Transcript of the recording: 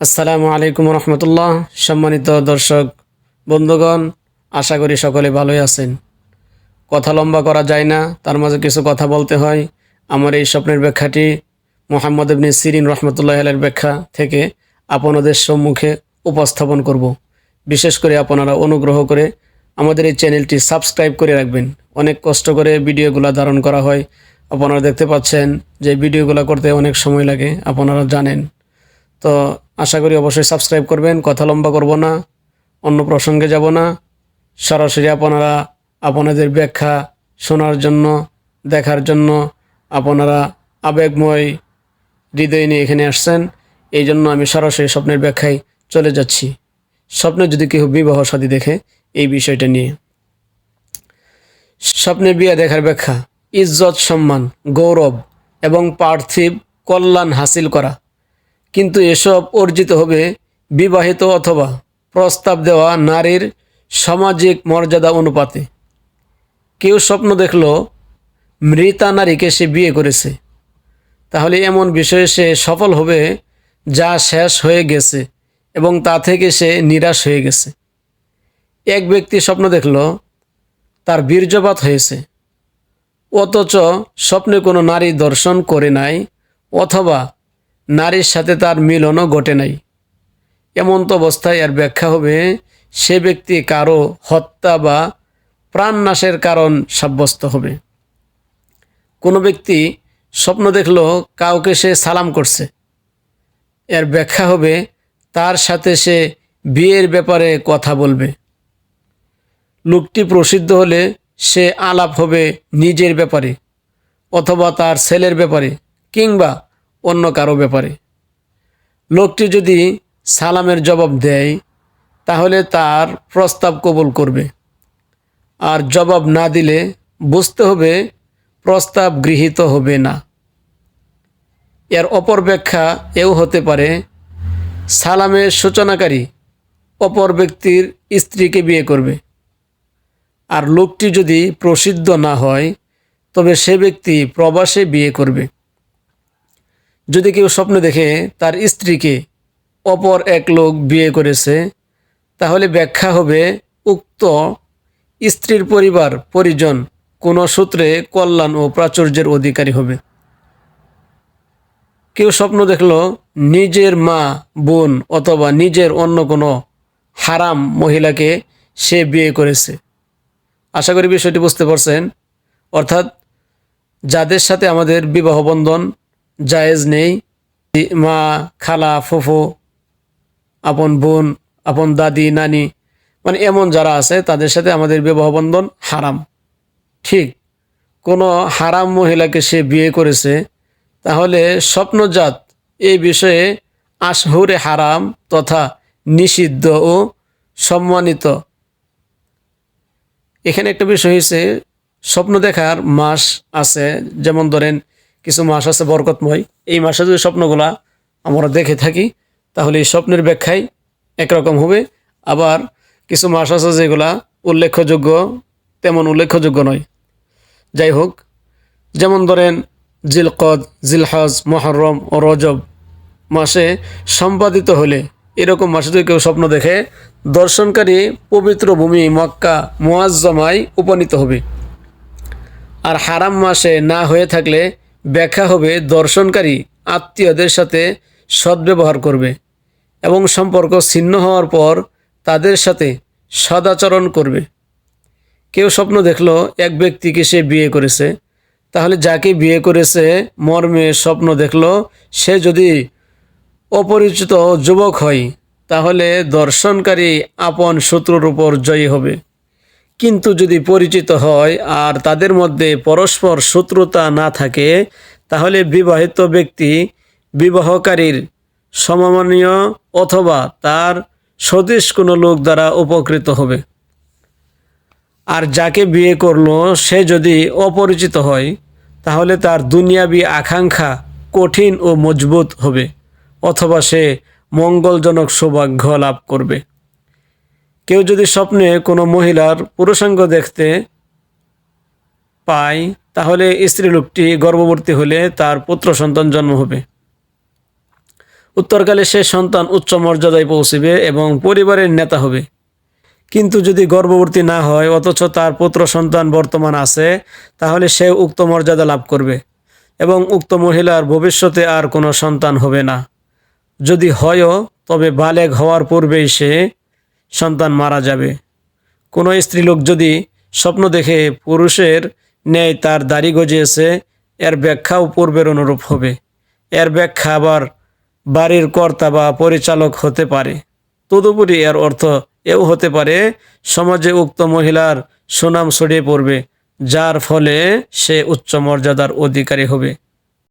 আসসালামু আলাইকুম রহমতুল্লাহ। সম্মানিত দর্শক, বন্ধুগণ, আশা করি সকলে ভালোই আছেন। কথা লম্বা করা যায় না, তার মাঝে কিছু কথা বলতে হয়। আমার এই স্বপ্নের ব্যাখ্যাটি মোহাম্মদ ইবনে সিরিন রহমতুল্লাহ আলের ব্যাখ্যা থেকে আপনাদের সম্মুখে উপস্থাপন করব। বিশেষ করে আপনারা অনুগ্রহ করে আমাদের এই চ্যানেলটি সাবস্ক্রাইব করে রাখবেন। অনেক কষ্ট করে ভিডিওগুলো ধারণ করা হয়। আপনারা দেখতে পাচ্ছেন যে ভিডিওগুলো করতে অনেক সময় লাগে, আপনারা জানেন। তো আশা করি অবশ্যই সাবস্ক্রাইব করবেন, কথা লম্বা করব না, অন্য প্রসঙ্গে যাব না। সরাসরি আপনারা আপনাদের ব্যাখ্যা শোনার জন্য, দেখার জন্য আপনারা আবেগময় হৃদয় নিয়ে এখানে আসছেন। এই জন্য আমি সরাসরি স্বপ্নের ব্যাখ্যায় চলে যাচ্ছি। স্বপ্নে যদি কেউ বিবাহ সাদী দেখে, এই বিষয়টা নিয়ে। স্বপ্নে বিয়ে দেখার ব্যাখ্যা, ইজ্জত সম্মান, গৌরব এবং পার্থিব কল্যাণ হাসিল করা। কিন্তু এসব অর্জিত হবে বিবাহিত অথবা প্রস্তাব দেওয়া নারীর সামাজিক মর্যাদা অনুপাতে। কেউ স্বপ্ন দেখল মৃতা নারীকে সে বিয়ে করেছে। তাহলে এমন বিষয়ে সে সফল হবে যা শেষ হয়ে গেছে এবং তা থেকে সে নিরাশ হয়ে গেছে। এক ব্যক্তি স্বপ্ন দেখল তার বীর্যপাত হয়েছে। অথচ স্বপ্নে কোনো নারী দর্শন করে নাই অথবা নারীর সাথে তার মিলনও ঘটে নাই। এমন তো অবস্থায় এর ব্যাখ্যা হবে, সে ব্যক্তি কারও হত্যা বা প্রাণনাশের কারণ সাব্যস্ত হবে। কোনো ব্যক্তি স্বপ্ন দেখল কাউকে সে সালাম করছে। এর ব্যাখ্যা হবে, তার সাথে সে বিয়ের ব্যাপারে কথা বলবে। লোকটি প্রসিদ্ধ হলে সে আলাপ হবে নিজের ব্যাপারে, অথবা তার ছেলের ব্যাপারে, কিংবা অন্য কারও ব্যাপারে। লোকটি যদি সালামের জবাব দেয়, তাহলে তার প্রস্তাব কবুল করবে। আর জবাব না দিলে বুঝতে হবে প্রস্তাব গৃহীত হবে না। এর অপর ব্যাখ্যা এও হতে পারে সালামের সূচনাকারী অপর ব্যক্তির স্ত্রীকে বিয়ে করবে। আর লোকটি যদি প্রসিদ্ধ না হয়, তবে সে ব্যক্তি প্রবাসে বিয়ে করবে। যদি কেউ স্বপ্ন দেখে তার স্ত্রীকে অপর এক লোক বিয়ে করেছে, তাহলে ব্যাখ্যা হবে, উক্ত স্ত্রীর পরিবার, পরিজন কোনো সূত্রে কল্যাণ ও প্রাচুর্যের অধিকারী হবে। কেউ স্বপ্ন দেখল নিজের মা, বোন অথবা নিজের অন্য কোনো হারাম মহিলাকে সে বিয়ে করেছে। আশা করি বিষয়টি বুঝতে পারছেন। অর্থাৎ যাদের সাথে আমাদের বিবাহ বন্ধন জায়েজ নেই। মা, খালা, ফুফু, আপন বোন, আপন দাদি, নানি মানে এমন যারা আছে, তাদের সাথে আমাদের বিবাহ বন্ধন হারাম। ঠিক, কোনো হারাম মহিলাকে সে বিয়ে করেছে, তাহলে স্বপ্নজাত এই বিষয়ে আশহুরে হারাম তথা নিষিদ্ধ ও সম্মানিত। এখানে একটা বিষয় হয়েছে স্বপ্ন দেখার মাস আছে, যেমন ধরেন কিছু মাস আছে বরকতময়। এই মাসে যদি স্বপ্নগুলা আমরা দেখে থাকি, তাহলে এই স্বপ্নের ব্যাখ্যাই একরকম হবে। আবার কিছু মাস আছে যেগুলা উল্লেখযোগ্য, তেমন উল্লেখযোগ্য নয়। যাই হোক, যেমন ধরেন জিলকদ, জিলহজ, মহরম ও রজব মাসে সম্পাদিত হলে এরকম মাসে যদি কেউ স্বপ্ন দেখে, দর্শনকারী পবিত্র ভূমি মক্কা মোয়াজ্জমায় উপনীত হবে। আর হারাম মাসে না হয়ে থাকলে ব্যাখ্যা হবে দর্শনকারী আত্মীয়দের সাথে সদ্ব্যবহার করবে এবং সম্পর্ক ছিন্ন হওয়ার পর তাদের সাথে সদাচরণ করবে। কেউ স্বপ্ন দেখল এক ব্যক্তিকে সে বিয়ে করেছে, তাহলে যাকে বিয়ে করেছে মর্মে স্বপ্ন দেখল, সে যদি অপরিচিত যুবক হয়, তাহলে দর্শনকারী আপন শত্রুর উপর জয়ী হবে। কিন্তু যদি পরিচিত হয় আর তাদের মধ্যে পরস্পর শত্রুতা না থাকে, তাহলে বিবাহিত ব্যক্তি বিবাহকারীর সমমানীয় অথবা তার স্বদেশ কোনো লোক দ্বারা উপকৃত হবে। আর যাকে বিয়ে করল, সে যদি অপরিচিত হয়, তাহলে তার দুনিয়াবি আকাঙ্ক্ষা কঠিন ও মজবুত হবে, অথবা সে মঙ্গলজনক সৌভাগ্য লাভ করবে। কেউ যদি স্বপ্নে কোনো মহিলার পুরুষাঙ্গ দেখতে পায়, তাহলে স্ত্রী লোকটি গর্ভবতী হলে তার পুত্র সন্তান জন্ম হবে। উত্তরকালে সে সন্তান উচ্চ মর্যাদায় পৌঁছবে এবং পরিবারের নেতা হবে। কিন্তু যদি গর্ভবতী না হয়, অথচ তার পুত্র সন্তান বর্তমান আছে, তাহলে সে উক্ত মর্যাদা লাভ করবে এবং উক্ত মহিলার ভবিষ্যতে আর কোনো সন্তান হবে না। যদি হয়ও, তবে বালেগ হওয়ার পূর্বেই সে সন্তান মারা যাবে। কোনো স্ত্রীলোক যদি স্বপ্ন দেখে পুরুষের ন্যায় তার দাড়ি গজিয়েছে, এর ব্যাখ্যাও পূর্বের অনুরূপ হবে। এর ব্যাখ্যা আবার বাড়ির কর্তা বা পরিচালক হতে পারে। তদুপরি এর অর্থ এও হতে পারে, সমাজে উক্ত মহিলার সুনাম ছড়িয়ে পড়বে, যার ফলে সে উচ্চ মর্যাদার অধিকারী হবে।